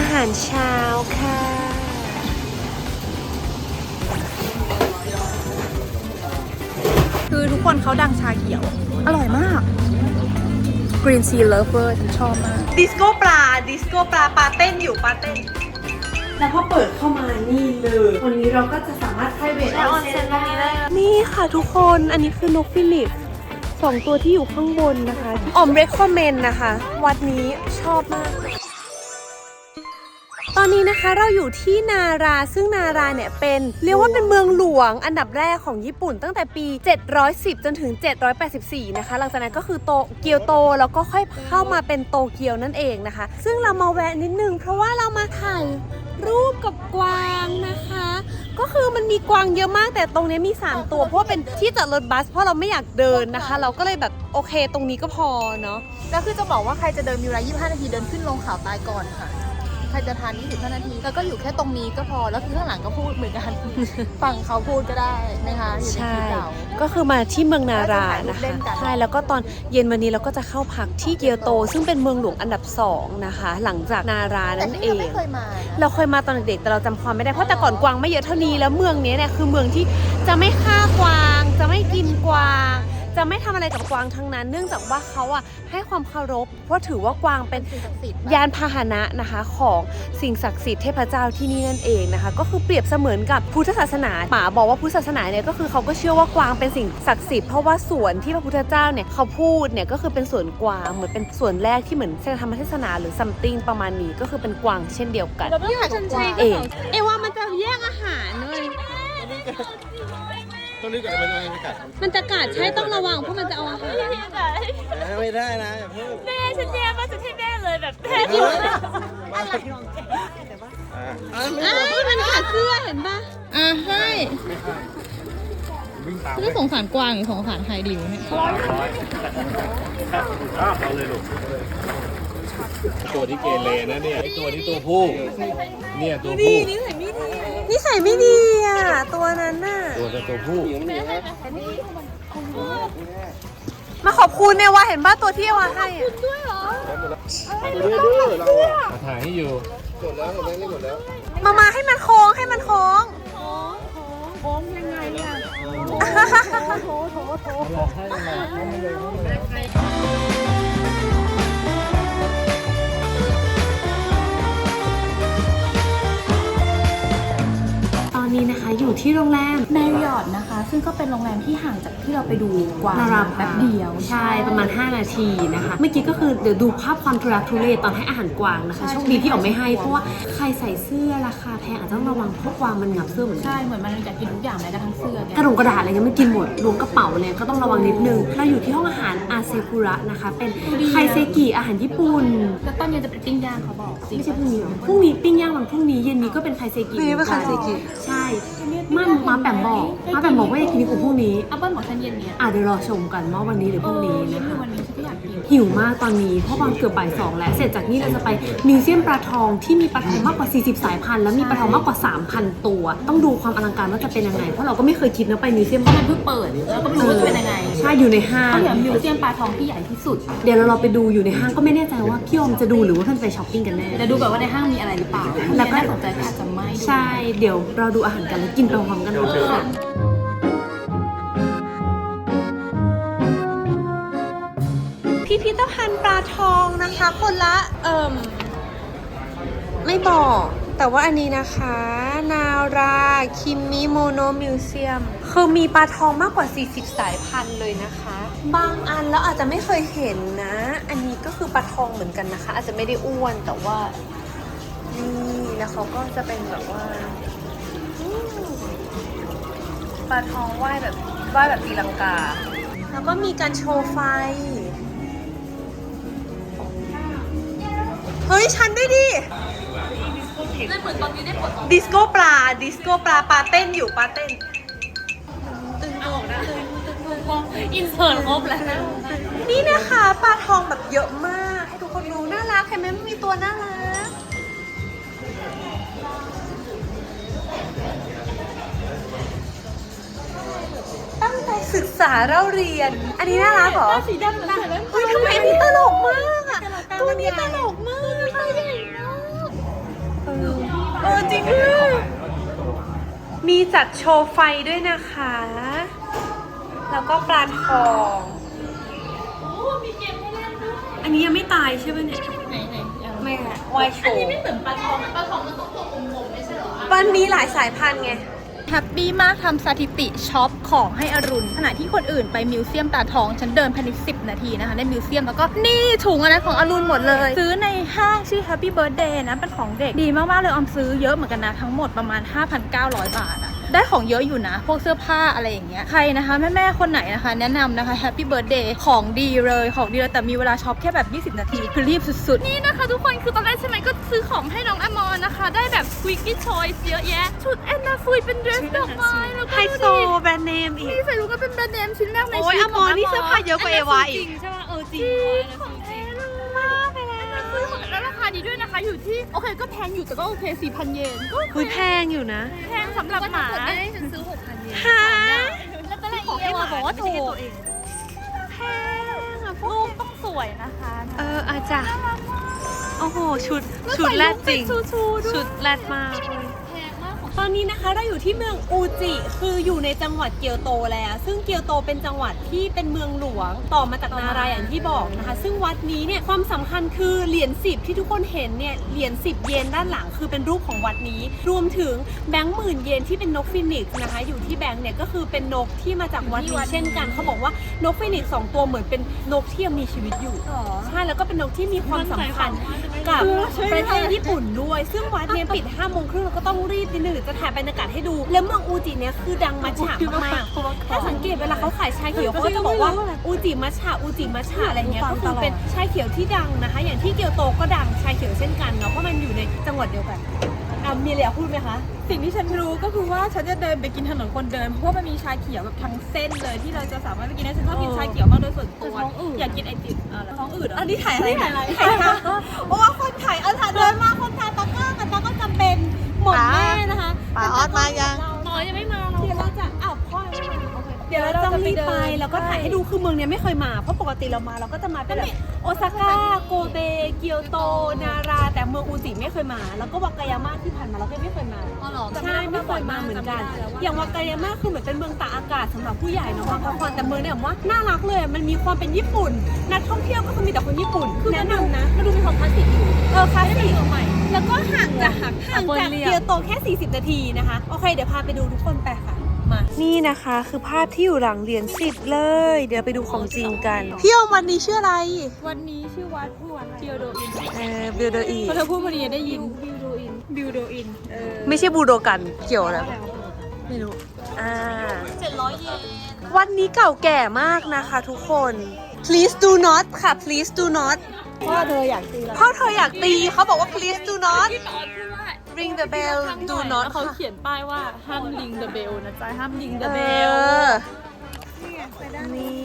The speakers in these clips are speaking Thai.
อาหารเช้าค่ะ คือทุกคนเขาดังชาเขียว อร่อยมาก Green Sea Lover ฉันชอบมาก ดิสโก้ปลา ดิสโก้ปลาปลาเต้นอยู่ปลาเต้น แล้วพอเปิดเข้ามานี่เลย วันนี้เราก็จะสามารถ private ได้ออนเซ็นตรงนี้ได้ นี่ค่ะทุกคน อันนี้คือนกฟิลิปสองตัวที่อยู่ข้างบนนะคะ ออม recommend นะคะ วัดนี้ชอบมากต อนนี้นะคะเราอยู่ที่นาราซึ่งนาราเนี่ยเป็นเรียกว่าเป็นเมืองหลวงอันดับแรกของญี่ปุ่นตั้งแต่ปี 710 จนถึง 784 นะคะ หลังจากนั้นก็คือโตเกียวโตแล้วก็ค่อยเข้ามาเป็นโตเกียวนั่นเองนะคะ ซึ่งเรามาแวะนิดนึง เพราะว่าเรามาถ่ายรูปกับกวางนะคะ ก็คือมันมีกวางเยอะมากแต่ตรงนี้มี 3 ตัว เพราะเป็นที่จอดรถบัส เพราะเราไม่อยากเดินนะคะ เราก็เลยแบบโอเคตรงนี้ก็พอเนาะแล้วคือจะบอกว่าใครจะเดินมีเวลา25 นาทีเดินขึ้นลงเขาตายก่อนค่ะ ใครจะทาน25นาที แล้วก็อยู่แค่ตรงนี้ก็พอ แล้วคือข้างหลังก็พูดเหมือนกัน ฟังเขาพูดก็ได้นะคะอยู่ในใช่คลิปเรา ก็คือมาที่เมืองนาราแล้วก็ถ่ายรูปเล่นะคะนกันใช่ แล้วก็ตอนเย็นวันนี้เราก็จะเข้าพักที่เกียวโต ซึ่งเป็นเมืองหลวงอันดับสองนะคะ หลังจากนาราแต่นั่นที่เอเรางไม่เคยมานะเราเคยมาตอนเด็กๆแต่เราจำความไม่ได้ เพราะแต่ก่อนกวางไม่เยอะเท่านี้ แล้วเมืองนี้เนี่ยคือเมืองที่จะไม่ฆ่ากวาง จะไม่กินกวาง จะไม่ทำอะไรกับกวางทั้งนั้น เนื่องจากว่าเขาอะให้ความเคารพเพราะถือว่ากวางเป็นสิ่งศักดิ์สิทธิ์ยานพาหนะนะคะของสิ่งศักดิ์สิทธิ์เทพเจ้าที่นี่นั่นเองนะคะ ก็คือเปรียบเสมือนกับพุทธศาสนาหมาบอกว่าพุทธศาสนาเนี่ยก็คือเขาก็เชื่อว่ากวางเป็นสิ่งศักดิ์สิทธิ์เพราะว่าสวนที่พระพุทธเจ้าเนี่ยเขาพูดเนี่ยก็คือเป็นสวนกวางเหมือนเป็นสวนแรกที่เหมือนแสดงธรรมเทศนาหรือซัมติงประมาณนี้ก็คือเป็นกวางเช่นเดียวกันเราไม่ถ่ายกับกวางเองเอว่ามันจะแย่งอาหารเลย ต้องรีบกัดมันต้องรีบกัดมันจะกัดใช่ต้องระวังเพราะมันจะเอาอาหารไม่ได้นะอย่าเพิ่งแม่ฉันแย่มากฉันให้แม่เลยแบบแม่ที่อ่าอ้ายมันกัดเสื้อเห็นปะอะให้วิ่งตามไม่สงสารกวางหรือสงสารใครดิวเนี่ยเอาเลยลูกตัวที่เกเรนะเนี่ยไอตัวที่ตัวผู้เนี่ยตัวผู้ นิสัยไม่ดีอะ ตัวนั้นน่ะ ตัวจะตัวผู้ มาขอบคุณเนี่ยว่าเห็นป่ะตัวที่เอวาให้อะตัวดื้อเราอะถ่ายให้อยู่หมดแล้วหมดแล้วนี่หมดแล้วมามาให้มันโค้งให้มันโค้งตอน นี้นะคะ อยู่ที่โรงแรมแมริออทนะคะ ซึ่งก็เป็นโรงแรมที่ห่างจากที่เราไปดูกวางนาราแป๊บเดียว ใช่ประมาณ 5 นาทีนะคะ เมื่อกี้ก็คือเดี๋ยวดูภาพความทุรักทุเลตอนให้อาหารกวางนะคะโชคดีที่ออกไม่ให้เพราะว่าใครใส่เสื้อราคาแพงอาจจะต้องระวังเพราะกวางมันงับเสื้อเหมือนกันใช่เหมือนมันอยากกินทุกอย่างแม้กระทั่งเสื้อแกกระดงกระดาษอะไรยังไม่กินหมดรวมกระเป๋าเลยก็ต้องระวังนิดนึงเราอยู่ที่ห้องอาหารอาเซกุระนะคะ เป็นไคเซกิอาหารญี่ปุ่นแล้วตอนเย็นจะเป็นปิ้งย่างเขาบอกจริงไม่ใช่พรุ่งนี้หรอพรุ่งนี้ปิ้งย่างวันพรุ่งนี้เย็นนี้ก็เป็นไคเซกิพรุ่งนี้เป็นไคเซกิใช่มันมาแปมบอกมาแปมบอกว่าอยากกินของพรุ่งนี้ อัปเปิ้ลบอกฉันเย็นเนี้ยอะเดี๋ยวรอชมกันว่าวันนี้หรือพรุ่งนี้เออนะคะ วันนี้ฉันก็อยากกิน หิวมากตอนนี้เพราะตอนเกือบบ่ายสองแล้วเสร็จจากนี้เราจะไปมิวเซียมปลาทองที่มีปลาทองมากกว่า 40 สายพันธุ์แล้วมีปลาทองมากกว่า 3,000 ตัว ต้องดูความอลังการว่าจะเป็นยังไงเพราะเราก็ไม่เคยคิดนะไปมิวเซียมเพราะมันเพิ่งเปิดแล้วก็ไม่รู้ว่าจะเป็นยังไงใช่อยู่ในห้างเขาเหลือมิวเซียมปลาทองที่ใหญ่ที่สุด เดี๋ยวเราเราไปดูอยู่ในห้างก็ไม่แน่ใจว่าพี่อมจะดูหรือว่าเพื่อนไปช้อปปิ้งกันแน่แต่ดูแบบว่าในห้างมีอะไรหรือเปล่าแล้วก็น่าสนใจก็อาจจะไม่ใช่ เดี๋ยวเราดูอาหารกันแล้วกินไปพร้อมๆกันค่ะ พิพิธภัณฑ์ปลาทองนะคะ คนละเอิ่มไม่บอก แต่ว่าอันนี้นะคะ นารา คิมมิโมโนมิวเซียม คือมีปลาทองมากกว่า 40 สายพันธุ์เลยนะคะ บางอันแล้วอาจจะไม่เคยเห็นนะ อันนี้ก็คือปลาทองเหมือนกันนะคะ อาจจะไม่ได้อ้วนแต่ว่า นี่แล้วเขาก็จะเป็นแบบว่าปลาทองว่ายแบบว่ายแบบตีลังกา แล้วก็มีการโชว์ไฟ เฮ้ย ฉันด้วยดิดิสโก้ปลา ดิสโก้ปลาปลาเต้นอยู่ปลาเต้น ตึงออกนะอินเสิร์ตครบแล้ว นี่นะคะปลาทองแบบเยอะมาก ให้ทุกคนดูน่ารักเห็นไหมมันมีตัวน่ารักตั้งใจศึกษาเล่าเรียน อันนี้น่ารักเหรอสีดำนะเฮ้ยทำไมอันนี้ตลกมากอะตัวนี้ตลก จริงด้วยมีจัดโชว์ไฟด้วยนะคะ แล้วก็ปลาทองอันนี้ยังไม่ตายใช่ไหมเนี่ย ไหนไหนไม่ค่ะวายโชอันนี้ว์ไม่เหมือนปลาทองปลาทองมันต้องตัวกลมๆไม่ใช่เหรอ มันมีหลายสายพันธุ์ไง แฮปปี้มากทำสถิติช็อปของให้อรุณ ขณะที่คนอื่นไปมิวเซียมตาทอง ฉันเดินภายใน10 นาทีนะคะ ในมิวเซียมแล้วก็นี่ถุงอันนั้นของอรุณหมดเลย ซื้อในห้างชื่อ Happy Birthday นะเป็นของเด็กดีมากๆเลยออมซื้อเยอะเหมือนกันนะ ทั้งหมดประมาณ 5,900 บาทอะ ได้ของเยอะอยู่นะ พวกเสื้อผ้าอะไรอย่างเงี้ยใครนะคะแม่ๆคนไหนนะคะ แนะนำนะคะ Happy Birthday ของดีเลยของดีเลยแต่มีเวลาช็อปแค่แบบ 20 นาที คือรีบสุดๆ นี่นะคะทุกคนคือตอนแรกใช่ไหมก็ซื้อของให้น้องอมรนะคะ ได้แบบ Quickie Choice เยอะแยะ ชุดแอนนาฟุยเป็นเดรสดอกไม้แล้วก็ไฮโซดูดิแบรนด์เนมอีกนี่ใส่รู้ก็เป็นแบรนด์เนมชิ้นแรกในโอ้ยชีวิอตมรนี่เสื้อผ้าเยอะกว่าเอวาอีกใช่ป่ะเออจริงของแท้เลยมากไปแล้วซื้อของแล้วราคาดีด้วยนะคะอยู่ที่โอเคก็แพงอยู่แต่ก็โอเค4,000เยนก็คุยแพงอยู่นะ แพงสำหรับหมาฉันซื้อหกพันเยนฮะแล้วตอนแรกเอวาบอกว่าถูกแพงอะพวกต้องสวยนะคะเอออาจจะโอ้โหชุดชุดแรกจริงชูชูๆด้วยชุดแรดมาก ตอนนี้นะคะเราอยู่ที่เมืองอูจิคืออยู่ในจังหวัดเกียวโตแล้ว ซึ่งเกียวโตเป็นจังหวัดที่เป็นเมืองหลวงต่อมาจากนาราอย่างที่บอกนะคะ ซึ่งวัดนี้เนี่ยความสำคัญคือเหรียญสิบที่ทุกคนเห็นเนี่ยเหรียญสิบเยนด้านหลังคือเป็นรูปของวัดนี้ รวมถึงแบงค์หมื่นเยนที่เป็นนกฟินิกซ์นะคะ อยู่ที่แบงค์เนี่ยก็คือเป็นนกที่มาจากวัดนี้เช่นกันเขาบอกว่านกฟินิกซ์สองตัวเหมือนเป็นนกที่ยังมีชีวิตอยู่ใช่แล้วก็เป็นนกที่มีความสำคัญกับประเทศญี่ปุ่นด้วย ซึ่งวัดเนี่ยปิด5โมงครึ่งเราก็ต้องรีบนิดนึงยวจะถ่ายบรรยากาศให้ดู แล้วเมืองอูจิเนี่ยคือดังมัชฉะมากๆถ้าสังเกตเวลาเขาขายชาเขียวเขาก็จะบอกว่าอูจิมัชฉะอูจิมัชฉะอะไรเงี้ยก็คือเป็นชาเขียวที่ดังนะคะ อย่างที่เกียวโตก็ดังชาเขียวเช่นกันเนาะเพราะมันอยู่ในจังหวัดเดียวกัน อะมีอะไรอยากพูดไหมคะ สิ่งที่ฉันรู้ก็คือว่าฉันจะเดินไปกินถนนคนเดินเพราะว่ามันมีชาเขียวแบบทั้งเส้นเลยที่เราจะสามารถไปกินได้ฉันชอบกินชาเขียวมากโดยส่วนตัวอยากกินไอติมอะไรท้องอืดเหรออันนี้ถ่ายอะไรถ่ายอะไรถ่ายค่ะเพราะว่าคนถ่ายเอาถ่ายเดินมาคนถ่ายตะกร้ากับตะก็จำเป็นหมดแม่นะคะป๋าออดมายัง น้อยยังไม่มาเราเดี๋ยวเราจะอ้าวพ่อยังไม่มาโอ เคเดี๋ยวเราจะรีบไปแล้วก็ถ่ายให้ดูคือเมืองเนี้ยไม่เคยมา เพราะปกติเรามาเราก็จะมาเป็นแบบโอซาก้าโกเบเกียวโตนารา แต่เมืองอูจิไม่เคยมา แล้วก็วากายาม่าที่ผ่านมาเราก็ไม่เคยมาอ๋อเหรอใช่ไม่เคยมาเหมือนกัน อย่างวากายาม่าคือเหมือนเป็นเมืองตากอากาศสำหรับผู้ใหญ่เนาะมาพักผ่อนแต่เมืองเนี่ยผมว่าน่ารักเลยมันมีความเป็นญี่ปุ่น นักท่องเที่ยวก็คือมีแต่คนญี่ปุ่นคือแนะนำนะมันดูมีความคลาสสิกอยู่เออคลาสสิกแล้วก็ห่างจากห่างจากเกียวโตแค่ 40 นาทีนะคะโอเคเดี๋ยวพาไปดูทุกคนไปค่ะ มา นี่นะคะคือภาพที่อยู่หลังเหรียญสิบเลย เดี๋ยวไปดูของจริงกันพี่โอมวันนี้ชื่ออะไร วันนี้ชื่อวัดผู้วัดเกียวโดอินเออบิลเดอร์อีพอเธอพูดพอดีได้ยินบิวโดอินบิวโดอินเออไม่ใช่บูโดกันเกี่ยวอะไรปะไม่รู้อ่า700เยนวันนี้เก่าแก่มากนะคะทุกคน please do not ค่ะ please do not พ่อเธออยากตีแล้วพ่อเธออยากตีเขาบอกว่า please do not พี่ตอนพูดว่า ring the bell do not แล้วเขาเขียนป้ายว่าห้ามลิงเดอะเบลนะจ๊ะห้ามลิงเดเออะเบลอนี่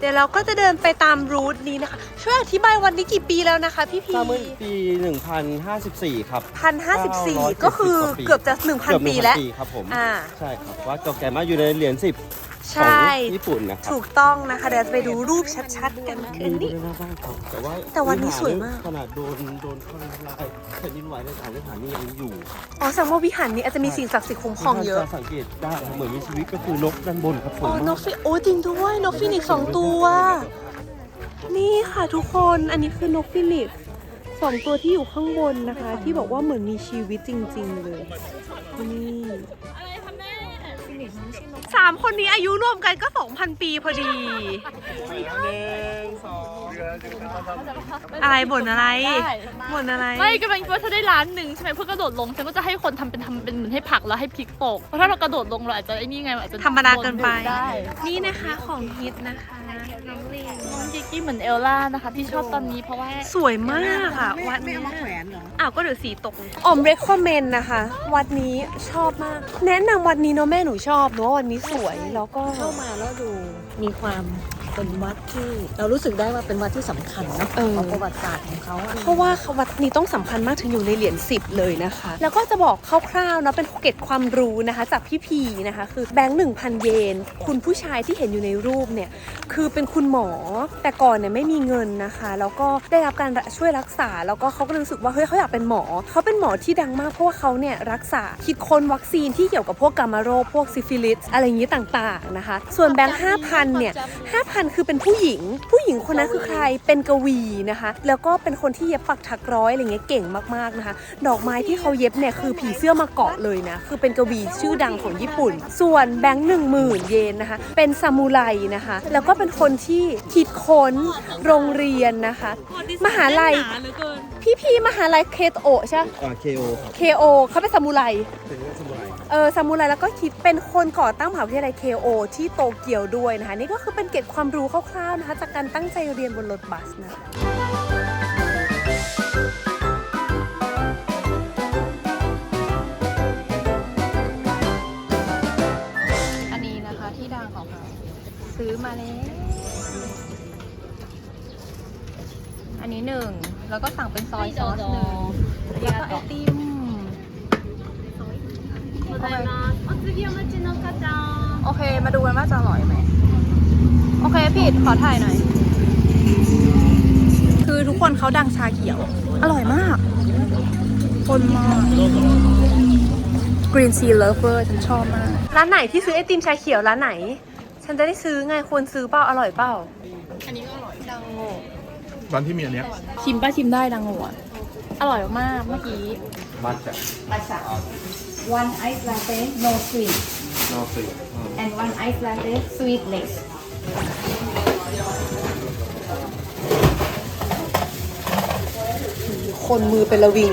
เดี๋ยวเราก็จะเดินไปตามรูทนี้นะคะ ช่วยอธิบายวันนี้กี่ปีแล้วนะคะ พี่พีสร้างเมื่อปี 1054 ครับพันห้าสิบสี่ก็คือเกือบจะหนึ่งพันเกือบปีแล้วปีครับผม อ่า ใช่ครับว่าเก่าแก่มากอยู่ในเหรียญ10 ใชขอ่งญี่ปุ่นนะครับถูกต้องนะคะ เดี๋ยวจะไปดูรูปชัดๆกันคืนนี้ดูหน้าบ้านครับแต่ว่าแต่วันนี้สวยมาก ขนาดโดนโดนทำลายแผ่นดินไหวในสถานสถานนี้ยังอยู่อ๋อแสดงว่าวิหารนี้อาจจะมีสิ่งศักดิ์สิทธิ์คุ้มครองเยอะท่านจสังเกตได้ครับเหมือนมีชีวิตก็คือนกด้านบนครับสวอ๋ยอ นมากกฟิโอ้จริงด้วย นกฟินิกซ์สองตัว นี่ค่ะทุกคน อันนี้คือนกฟินิกซ์สองตัวที่อยู่ข้างบนนะคะ ที่บอกว่าเหมือนมีชีวิตจริง ๆ เลย นี่ สามคนนี้อายุรวมกันก็2,000ปีพอดี อะไรบ่นอะไรได้บ่นอะไรไม่กำลังคิดว่าถ้าได้ล้านหนึ่งใช่ไหมเพื่อกระโดดลงฉันก็จะให้คนทำเป็นทำเป็นเหมือนให้ผลักแล้วให้พลิกตกเพราะถ้าเรากระโดดลงเราอาจจะไอ้นี่ไงอาจจะธรรมดาเกินไปได้นี่นะคะของฮิตนะคะน้องลิงน้อง กิกกี้เหมือนเอลล่านะคะ ที่ชอบตอนนี้เพราะว่าสวยมากอะวัดนี้อ้าวก็เดี๋ยวสีตกออมเรคคอมเมนนะคะ วัดนี้ชอบมาก แนะนำวัดนี้เนาะแม่หนูชอบหนูว่าวันนี้สวยแล้วก็เข้ามาแล้วดูมีความ เป็นวัดที่เรารู้สึกได้ว่าเป็นวัดที่สำคัญเนอะเออ ของประวัติศาสตร์ของเขาอะเพราะว่าวัดนี้ต้องสำคัญมากถึงอยู่ในเหรียญ10เลยนะคะ แล้วก็จะบอกคร่าวๆเนาะเป็นเกร็ดความรู้นะคะ จากพี่พีนะคะ คือแบงค์1,000เยน คุณผู้ชายที่เห็นอยู่ในรูปเนี่ย คือเป็นคุณหมอแต่ก่อนเนี่ยไม่มีเงินนะคะ แล้วก็ได้รับการช่วยรักษา แล้วก็เขาก็เลยรู้สึกว่าเฮ้ยเขาอยากเป็นหมอ เขาเป็นหมอที่ดังมากเพราะว่าเขาเนี่ยรักษาคิดค้นวัคซีนที่เกี่ยวกับพวกกามาโรคพวกซิฟิลิสอะไรอย่างนี้ต่างๆนะคะ ส่วนแบงค์5,000เนี่ย5,000คือเป็นผู้หญิง ผู้หญิงคนนั้นคือใครเป็นกวีนะคะ แล้วก็เป็นคนที่เย็บปักถักร้อยอะไรเงี้ยเก่งมากๆนะคะ ดอกไม้ที่เขาเย็บเนี่ยคือผีเสื้อมาเกาะเลยนะคือเป็นกวีชื่อดังของญี่ปุ่น ส่วนแบงค์หนึ่งหมื่นเยนนะคะ เป็นซามูไรนะคะ แล้วก็เป็นคนที่คิดค้นโรงเรียนนะคะ มหาลัยหนาเหลือเกินพี่พีมหาลัยเคโอะใช่ปะอ่าเคโอครับ KO เขาเป็นซามูไรเป็นสมุไรเออซามูไรแล้วก็คิดเป็นคนก่อตั้งมหาวิทยาลัย KO ที่โตเกียวด้วยนะคะนี่ก็คือเป็นเกร็ดความรู้คร่าวๆนะคะ จากการตั้งใจเรียนบนรถบัสนะคะอันนี้นะคะที่ดังของเราซื้อมาแล้วอันนี้หนึ่ง แล้วก็สั่งเป็นซอยซอสหนึ่งแล้วก็ไอติมโอเคมาดูกันว่าจะอร่อยไหม อเคผิดขอถ่ายหน่อย คือทุกคนเขาดังชาเขียว อร่อยมาก คนมาก Green Sea Lover ฉันชอบมาก ร้านไหนที่ซื้อไอติมชาเขียวร้านไหน ฉันจะได้ซื้อไงควรซื้อเปล่าอร่อยเปล่า อันนี้ก็อร่อยดังโง่ร้านที่มีอันเนี้ยชิมป้าชิมได้ดังหัวอร่อยมากเมื่อกี้มันจะ Matcha one ice latte no sweet นอกสิ and one ice latte sweetless คนมือเป็นระวิง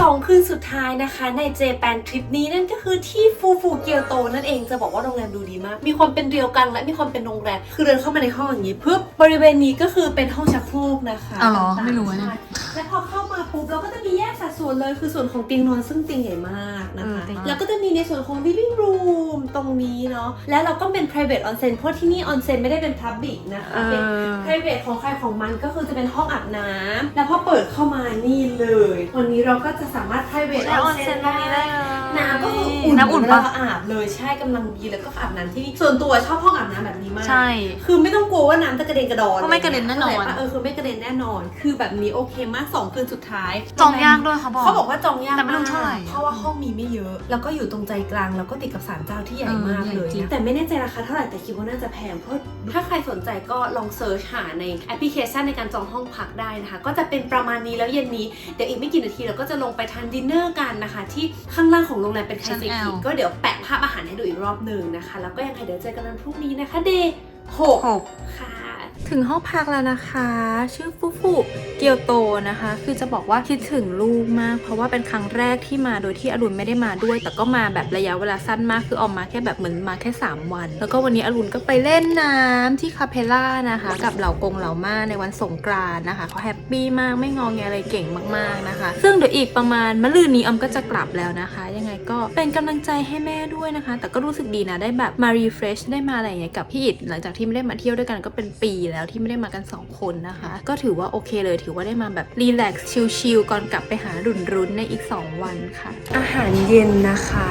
สองคืนสุดท้ายนะคะในเจแปนทริปนี้นั่นก็คือที่ฟูฟูเกียวโตนั่นเองจะบอกว่าโรงแรมดูดีมาก มีความเป็นเรียวกังและมีความเป็นโรงแรม คือเดินเข้ามาในห้องอย่างนี้ปุ๊บบริเวณนี้ก็คือเป็นห้องชักโครกนะคะอ๋อเหรอต่างๆไม่รู้อะเนี่ยใช่และพอเข้ามา ปุ๊บเราก็จะมีแยกสัดส่วนเลยคือส่วนของเตียงนอนซึ่งเตียงใหญ่มากนะคะเออเตียงมากแล้วก็จะมีในส่วนของ living room ตรงนี้เนาะและเราก็เป็น private onsen เพราะที่นี่ onsen ไม่ได้เป็น public นะคะ เป็น private ของใครของมันก็คือจะเป็นห้องอาบน้ำแล้วพอเปิดเข้ามานี่เลย วันนี้เราก็จะสามารถ private ใช่ onsen onsen ตรงนี้ได้เลย น้ำก็คืออุ่นน้ำอุ่นแล้ปะวก็อาบเลยใช่กำลังดีแล้วก็อาบน้ำที่นี่ส่วนตัวชอบห้องอาบน้ำแบบนี้มาก ใช่ คือไม่ต้องกลัวว่าน้ำจะกระเด็นกระดอนเพราะไม่กระเด็นแน่นอนเข้าใจปะเออคือไม่กระเด็นแน่นอน คือแบบนี้โอเคมากสองคืนสุดท้าย จองยากด้วยเขาบอก เขาบอกว่าจองยากแต่ไม่รู้เท่าไหร่เพราะว่าห้องมีไม่เยอะ แล้วก็อยู่ตรงใจกลาง แล้วก็ติดกับศาลเจ้าที่ใหญ่มากเออเลยจริง นะแต่ไม่แน่ใจราคาเท่าไหร่ แต่คิดว่าน่าจะแพง เพราะถ้าใครสนใจก็ลองเซิร์ชหาในแอปพลิเคชันในการจองห้องพักได้นะคะ ก็จะเป็นประมาณนี้แล้วเย็นนี้ เดี๋ยวอีกไม่กี่นาทีเราก็จะลงไปทานดินเนอร์กันนะคะ ที่ข้างล่างของโรงแรมเป็นไคเซคิก็เดี๋ยวแปะภาพอาหารให้ดูอีกรอบหนึ่งนะคะ แล้วก็ยังไงเดี๋ยวเจอกันวันพรุ่งนี้นะคะเดย์หกหกค่ะ ถึงห้องพักแล้วนะคะ ชื่อฟูฟูเกียวโตนะคะ คือจะบอกว่าคิดถึงลูกมาก เพราะว่าเป็นครั้งแรกที่มาโดยที่อรุณไม่ได้มาด้วย แต่ก็มาแบบระยะเวลาสั้นมาก คือออกมาแค่แบบเหมือนมาแค่ 3 วัน แล้วก็วันนี้อรุณก็ไปเล่นน้ำที่คาเพล่านะคะ กับเหล่ากงเหล่ามาในวันสงกรานนะคะเขาแฮปปี้มากไม่งองแงอะไรเก่งมากๆนะคะ ซึ่งเดี๋ยวอีกประมาณมะรืนนี้ออมก็จะกลับแล้วนะคะ ยังไงก็เป็นกำลังใจให้แม่ด้วยนะคะ แต่ก็รู้สึกดีนะได้แบบมารีเฟรชได้มาอะไรอย่างเงี้ยกับพี่อิดหลังจากที่ไม่ได้มาเที่ยวด้วยกันก็เป็นปีแล้วที่ไม่ได้มากัน 2 คนนะคะ ก็ถือว่าโอเคเลย ถือว่าได้มาแบบรีแลกซ์ชิลๆก่อนกลับไปหารุนรุนๆในอีก 2 วันค่ะ อาหารเย็นนะคะ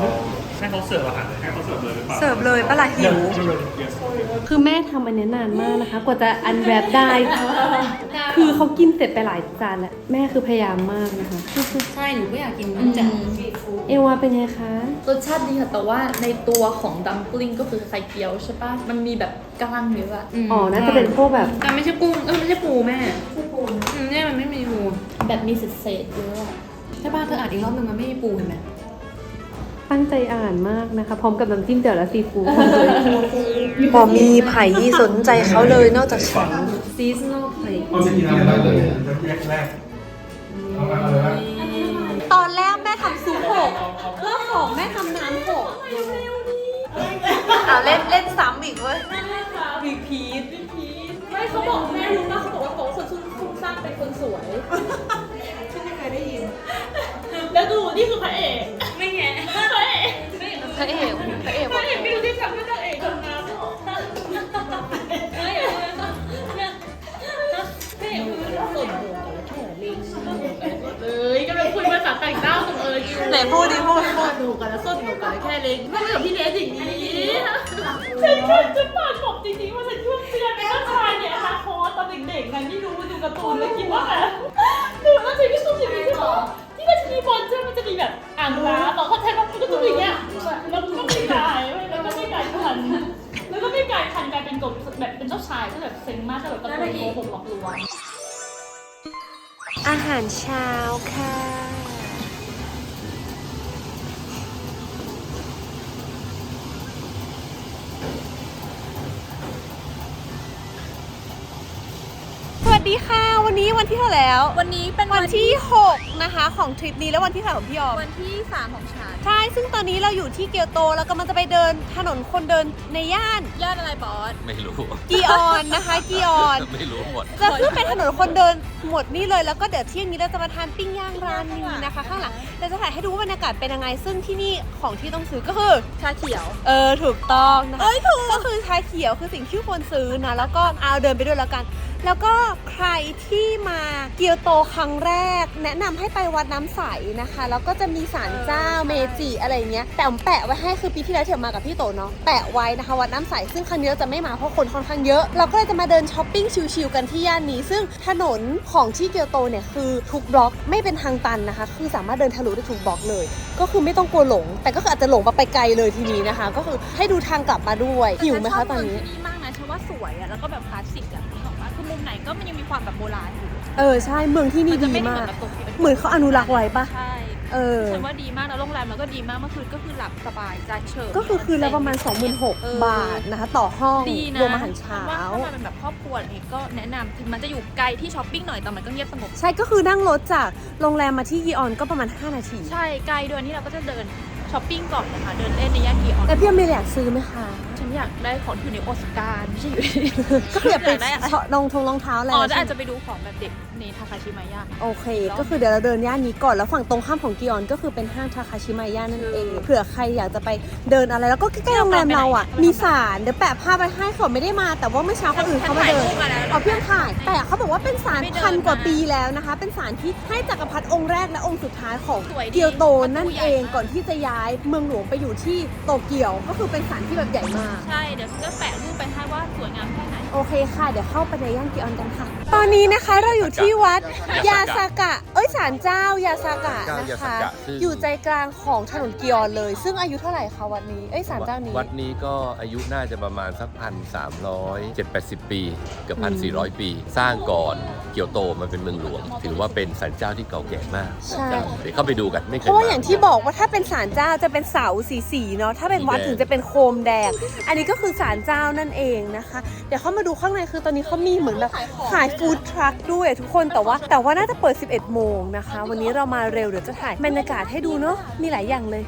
ให้เขาเสิร์ฟอาหารให้เขาเสิร์ฟเลยหรือเปล่าเสิร์ฟเลยปะล่ะหิว คือแม่ทำอันนี้นานมากนะคะ กว่าจะอันแรปได้ คือเขากินเสร็จไปหลายจานแล้วแม่คือพยายามมากนะคะ ใช่หนูก็อยากกินมันจังเอวาเป็นไงคะ รสชาติดีค่ะ แต่ว่าในตัวของดัมปลิงก็คือไข่เกี๊ยวใช่ปะมันมีแบบกล้างเยอะอะอ๋อ น่าจะเป็นพวกแบบมันไม่ใช่กุ้งเออไม่ใช่ปูแม่อืมเนี่ยมันไม่มีปูแบบมีเศษๆเยอะอะใช่ปะเธออ่านอีกรอบนึงมันไม่มีปูเห็นไหม ตั้งใจอ่านมากนะคะ พร้อมกับน้ำจิ้มเดี๋ยวและซีฟู้ดบอมีไผ่สนใจเขาเลยนอกจากฉัน seasonal plate เอาจะกินอะไรได้เลยแรกแรกเอามาเลยนะตอนแรกแม่ทำซุปหกรอบสองแม่ทำน้ำหกอ่าเล่นเล่นซ้ำอีกเว้ยไม่เขาบอกแม่รู้ป่ะเป็นคนสวยฉันไม่เคยได้ยิน แล้วดูนี่คือพระเอก ไม่แง่พ ระเอกพระเอกพระเอกพระเอกไม่รู้ที่ทำให้นางเอกทำน้ำหรอพระเอกพระเอกคือส่วนหัวกับแขนลิงเลยกำลังคุยภาษาต่างด้าวกับเอิญอยู่ไหนพูดดิพูดพูดหนูกันแล้วส้นหนูกันแล้วแค่เล็กไม่เหมือนพี่เลสอย่างนี้ฉันฉันจะปาดผมจริงๆว่าฉันช่วยเพื่อนเป็นผู้ชายเนี่ยนะคอตอนเด็กๆนะที่ดูดูการ์ตูนแล้วคิดว่าแบบหนูแล้วฉันก็ชอบอย่างนี้ใช่ปะที่มันจะมีบอลใช่มันจะมีแบบอ่างน้ำบอกเขาใช้ว่ามันก็ต้องอย่างเงี้ย พันกลายเป็นกบแบบเป็นเจ้าชายก็แบบเซ็งมากก็แบบตะโกนโกหกหลอกลวงอาหารเช้าค่ะ ดีค่ะ วันนี้วันที่เท่าไหร่แล้ว วันนี้เป็นวันที่ 6 นะคะ ของทริปนี้และวันที่เท่าไหร่ของพี่ออมวันที่สามของฉันใช่ ซึ่งตอนนี้เราอยู่ที่เกียวโตแล้วก็มันจะไปเดินถนนคนเดินในย่านย่านอะไรบอสไม่รู้กีออนนะคะกีออน ไม่รู้หมดจะคือเป็นถนนคนเดินหมดนี่เลยแล้วก็เดี๋ยวเที่ยงนี้เราจะมาทานปิ้งย่างร้านนี้นะคะข้างหลังเราจะถ่ายให้ดูว่าบรรยากาศเป็นยังไง ซึ่งที่นี่ของที่ต้องซื้อก็คือ ชาเขียว เออถูกต้องนะคะก็คือชาเขียวคือสิ่งที่ควรซื้อนะแล้วก็เอาเดินไปด้วยแล้วกัน แล้วก็ใครที่มาเกียวโตครั้งแรก แนะนำให้ไปวัดน้ำใสนะคะ แล้วก็จะมีศาลเจ้าเมจิอะไรเงี้ย แต่ผมแปะไว้ให้คือปีที่แล้วเถียมากับพี่โตเนาะ แปะไว้นะคะวัดน้ำใส ซึ่งครั้งนี้เราจะไม่มาเพราะคนค่อนข้างเยอะ เราก็เลยจะมาเดินช้อปปิ้งชิลๆกันที่ย่านนี้ ซึ่งถนนของที่เกียวโตเนี่ยคือทุกบล็อกไม่เป็นทางตันนะคะ คือสามารถเดินทะลุได้ทุกบล็อกเลย ก็คือไม่ต้องกลัวหลง แต่ก็คืออาจจะหลงมาไปไกลเลยทีนี้นะคะ ก็คือให้ดูทางกลับมาด้วยหิวไหมคะตอนนี้ฉัชบเมืงที่นี่มากนะฉันว่าสวยอะแล้วก็แบบคลาสสิก ไหนก็มันยังมีความแบบโบราณอยู่เออใช่เมืองที่นี่จะดีไม่ได้มาเหมือนกแบบตรงที่ป็เหมือนเขาอนุรักษ์ไว้ปะ ใช่เออ ฉันว่าดีมากแล้วโรงแรมมันก็ดีมากเมื่อคืนก็คือหลับสบายใจเฉิบ ก็คือคืนละประมาณ เออ 26,000บาทนะคะ ต่อห้องดีนะรวมอาหารเช้าว่าถ้ามาเป็นแบบครอบครัวอย่างนี้ก็แนะนำถึงมันจะอยู่ไกลที่ช้อปปิ้งหน่อยแต่มันก็เงียบสงบ ใช่ก็คือนั่งรถจากโรงแรมมาที่ยีออนก็ประมาณ 5 นาที ใช่ไกลด้วยนี่เราก็จะเดินช้อปปิ้งก่อนนะคะ เดินเล่นในย่านกีออนแต่พี่อเมย์อยากซื้อไหมคะฉัน อยากได้ของที่อยู่ในโอสการไม่ใช่อยู่ในก็คืออยากไปอยากได้อะไรเชาะรองทงรองเท้าอะไรอ๋อนะจะอาจจะไปดูของแบบเด็กในทาคาชิมายะ โอเค ก็คือเดี๋ยวเราเดินย่านนี้ก่อน แล้วฝั่งตรงข้ามของกีออนก็คือเป็นห้างทาคาชิมายะนั่นเอง เผื่อใครอยากจะไปเดินอะไร แล้วก็ใกล้ๆโรงแรมเราอะ มีศาลเดี๋ยวแปะภาพไปให้เขาไม่ได้มา แต่ว่าเมื่อเช้าคนอื่นเขามาเดินฉันถ่ายรูปมาแล้วเอาเพียงถ่าย แต่เขาบอกว่าเป็นศาลไม่เดินพันกว่ามาปีแล้วนะคะ เป็นศาลที่ให้จักรพรรดิองค์แรกและองค์สุดท้ายของสวยดีเกียวโตนั่นประตูใหญ่เองมากก่อนที่จะย้ายเมืองหลวงไปอยู่ที่โตเกียว ก็คือเป็นศาลที่แบบใหญ่มาก ใช่ เดี๋ยวฉันจะแปะรูปไปให้ว่าสวยงามแค่ไหน โอเคค่ะ เดี๋ยวเข้าไปในย่านเกียวอนกันค่ะ ตอนนี้นะคะเราอยู่ที่วัดยายาซาซากะ เอ้ยศาลเจ้ายาซากะเจ้านะยาซาคะกะซึ่ง อยู่ใจกลางของถนนเกียวอนเลย ซึ่งอายุเท่าไหร่คะวัดนี้เอ้ยศาลเจ้านี้ วัดนี้ก็อายุน่าจะประมาณสักพันสามร้อยเจ็ดแปดสิบปี เกือบพันสี่ร้อยปี สร้างก่อนเกียวโตมาเป็นเมืองหลวง ถือว่าเป็นสันเจ้าที่เก่าแก่มากใช่ เดี๋ยวเข้าไปดูกันไม่เคเพยราะว่ามาอย่างที่บอกว่าถ้าเป็นศาลเจ้าจะเป็นเสาสีสีๆเนาะถ้าเป็นวัดสีแดงถึงจะเป็นโคมแดง อันนี้ก็คือศาลเจ้านั่นเองนะคะ เดี๋ยวเข้ามาดูข้างในคือตอนนี้เขามีเหมือนแบบขายฟู้ดทรัคด้วยทุกคนแต่ว่า แต่ว่าน่าจะเปิด 11 โมงนะคะ วันนี้เรามาเร็วเดี๋ยวจะถ่ายบรรยากาศให้ดูเนาะมีหลายอย่างเลย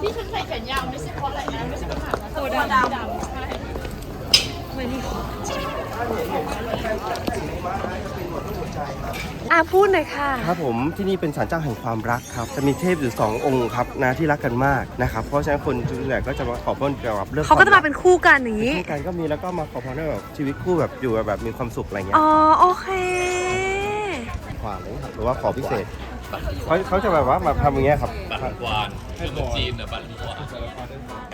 ที่ฉันใส่แขนยาวไม่ใช่เพราะอะไรนะไม่ใช่ปัญหาโซดาดำใช่ อะพูดหน่อยค่ะ ครับผมที่นี่เป็นศาลเจ้าแห่งความรักครับ จะมีเทพอยู่สององค์ครับนะที่รักกันมากนะครับเพราะฉะนั้นคนส่วนใหญ่ก็จะมาขอพรเกี่ยวกับเรื่องเขาก็จะควมาเป็นคู่กันอย่างนี้คู่กันก็มีแล้วก็มาขอพรให้แบบชีวิตคู่แบบอยู่แบบมีความสุขอะไรเงี้ยอ๋อโอเคขวานเลยครับหรือว่าขอพิเศษเขาเขาจะแบบว่ามาทำอย่างเงี้ยครับบัตรวานให้คนจีนนะบัตรวาน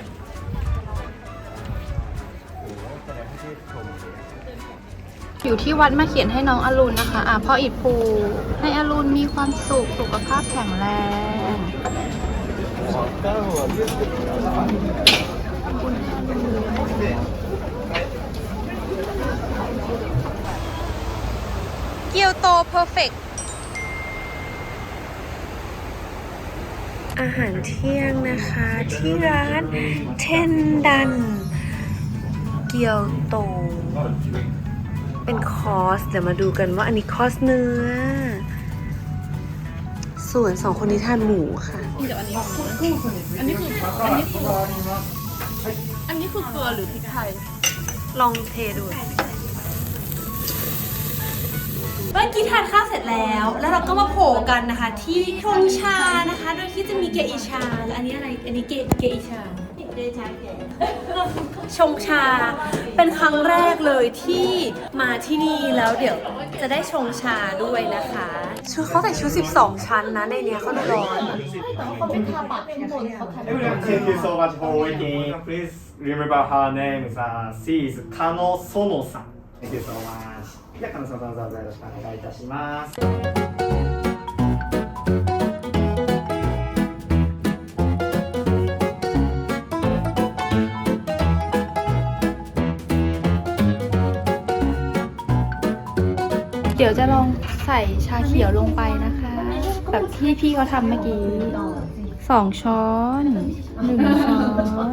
อยู่ที่วัดมาเขียนให้น้องอรุณนะคะอะพ่ออิดปูให้อรุณมีความสุขสุขภาพแข็งแรงเกียวโตเพอร์เฟกอาหารเที่ยงนะคะที่ร้านเทนดัน เกียวโต เป็นคอสเดี๋ยวมาดูกันว่าอันนี้คอสเนื้อ ส่วนสองคนนี้ทานหมูค่ะ เดี๋ยวอันนี้อันนี้คืออันนี้คืออันนี้คือเกลือหรือพริกไทย ลองเทดู เมื่อกี้ทานข้าวเสร็จแล้ว แล้วเราก็มาโผล่กันนะคะ ที่ชงชานะคะ โดยที่จะมีเกอิชา และอันนี้อะไร อันนี้เกเกอิชา ชงชา เป็นครั้งแรกเลยที่มาที่นี่แล้วเดี๋ยวจะได้ชงชาด้วยนะคะ ชุดเขาแต่ชุด 12 ชั้นนะในเนี้ยเขาดูร้อน Thank you so much for waiting. Please remember her name is uh, she is Kano Sono さん。Thank you so much. じゃあ、カノさんどうぞよろしくお願いいたします。 เดี๋ยวจะลองใส่ชาเขียวลงไปนะคะ แบบที่พี่เขาทำเมื่อกี้สองช้อนหนึ่งช้อ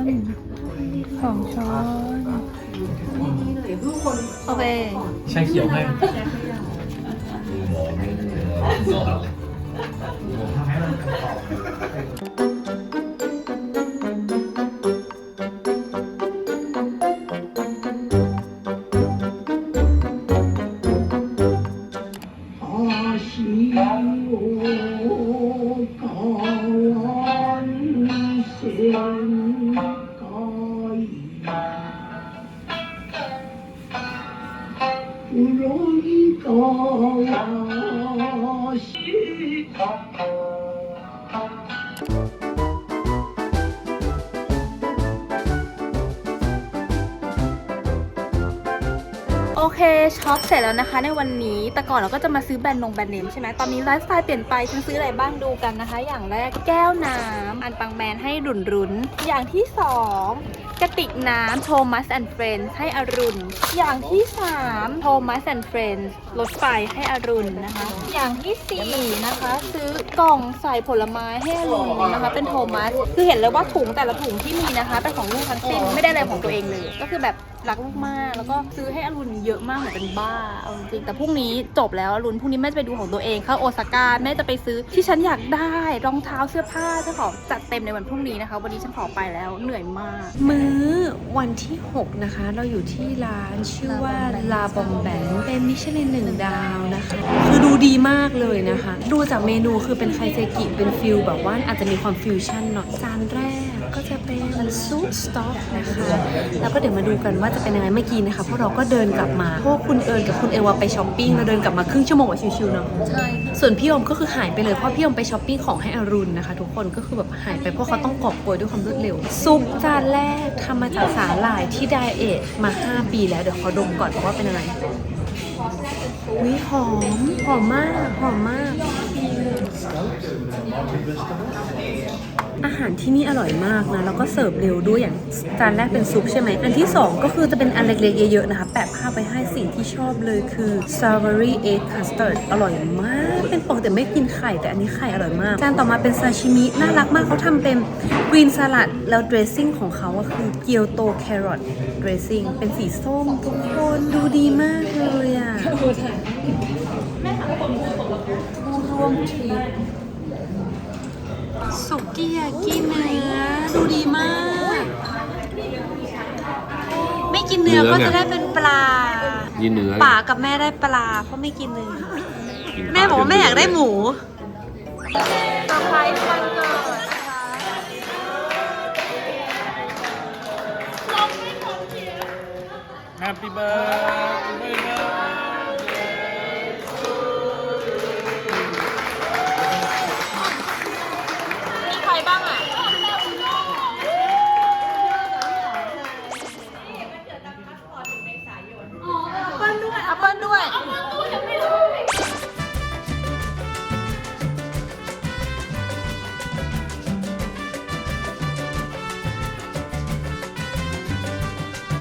นสองช้อนโอเคชาเขียวให้ โอเคช็อปเสร็จแล้วนะคะในวันนี้แต่ก่อนเราก็จะมาซื้อแบรนด์นงแบรนด์เนมใช่ไหมตอนนี้ไลฟ์สไตล์เปลี่ยนไปฉันซื้ออะไรบ้างดูกันนะคะ อย่างแรกแก้วน้ำอันปังแมนให้รุนรุนอย่างที่สอง กระติกน้ำโทมัสแอนด์เฟรนด์ให้อรุณ อย่างที่สามโทมัสแอนด์เฟรนด์รถไฟให้อรุณนะคะ อย่างที่สี่นะคะ ซื้อกล่องใส่ผลไม้ให้อรุณนะคะ เป็นโทมัสคือเห็นเลยว่าถุงแต่ละถุงที่มีนะคะ เป็นของลูกทั้งสิ้นไม่ได้อะไรของตัวเองเลย ก็คือแบบ รักมากแล้วก็ซื้อให้อรุณเยอะมากเหมือนเป็นบ้าเอาจริงแต่พรุ่งนี้จบแล้วอรุณพรุ่งนี้แม่จะไปดูของตัวเองเข้าโอซาก้าแม่จะไปซื้อที่ฉันอยากได้รองเท้าเสื้อผ้าจะขอจัดเต็มในวันพรุ่งนี้นะคะ วันนี้ฉันขอไปแล้วเหนื่อยมาก มื้อวันที่ 6 นะคะ เราอยู่ที่ร้านชื่อว่าลาบอมแบนเป็นมิชลินหนึ่งดาวนะคะ คือดูดีมากเลยนะคะ ดูจากเมนูคือเป็นไคเซกิเป็นฟิลแบบว่าอาจจะมีความฟิวชั่นหน่อยจานแรก เป็นซุปสต๊อกนะคะ แล้วก็เดี๋ยวมาดูกันว่าจะเป็นยังไงเมื่อกี้นะคะเพราะเราก็เดินกลับมาเพราะว่าคุณเอิญกับคุณเอวาไปช้อปปิ้งเราเดินกลับมาครึ่งชั่วโมงอะชิวๆเนาะใช่ส่วนพี่อมก็คือหายไปเลยเพราะพี่อมไปช้อปปิ้งของให้อรุณนะคะ ทุกคนก็คือแบบหายไปเพราะเขาต้องกอบโกยด้วยความรวดเร็ว ซุปจานแรกทำมาจากสาหร่ายที่ไดเอทมา 5 ปีแล้วเดี๋ยวขอดมก่อนว่าเป็นอะไรวิหอมหอมมากหอมมาก อาหารที่นี่อร่อยมากนะ แล้วก็เสิร์ฟเร็วด้วยอย่างจานแรกเป็นซุปใช่ไหม อันที่ 2 ก็คือจะเป็นอันเล็กๆเยอะๆนะคะ แปะภาพไว้ให้สิ่งที่ชอบเลยคือ strawberry egg custard อร่อยมาก เป็นปกติไม่กินไข่ แต่อันนี้ไข่อร่อยมาก จานต่อมาเป็นซาชิมิ น่ารักมากเขาทำเป็น green salad แล้ว dressing ของเขาอะคือเกียวโต carrot dressing เป็นสีส้มทุกคนดูดีมากเลยอะรวมทริปสุ กี้ยากิเนื้อดูดีมาก ไม่กินเนื้อเนื้อก็ไง จะได้เป็นปลายี่เนื้อป๋ากับแม่ได้ปลาเพราะไม่กินเนื้อแม่บอกว่าแม่อยากได้หมูเซอร์ไพรส์วันเกิดนะคะ Happy birthday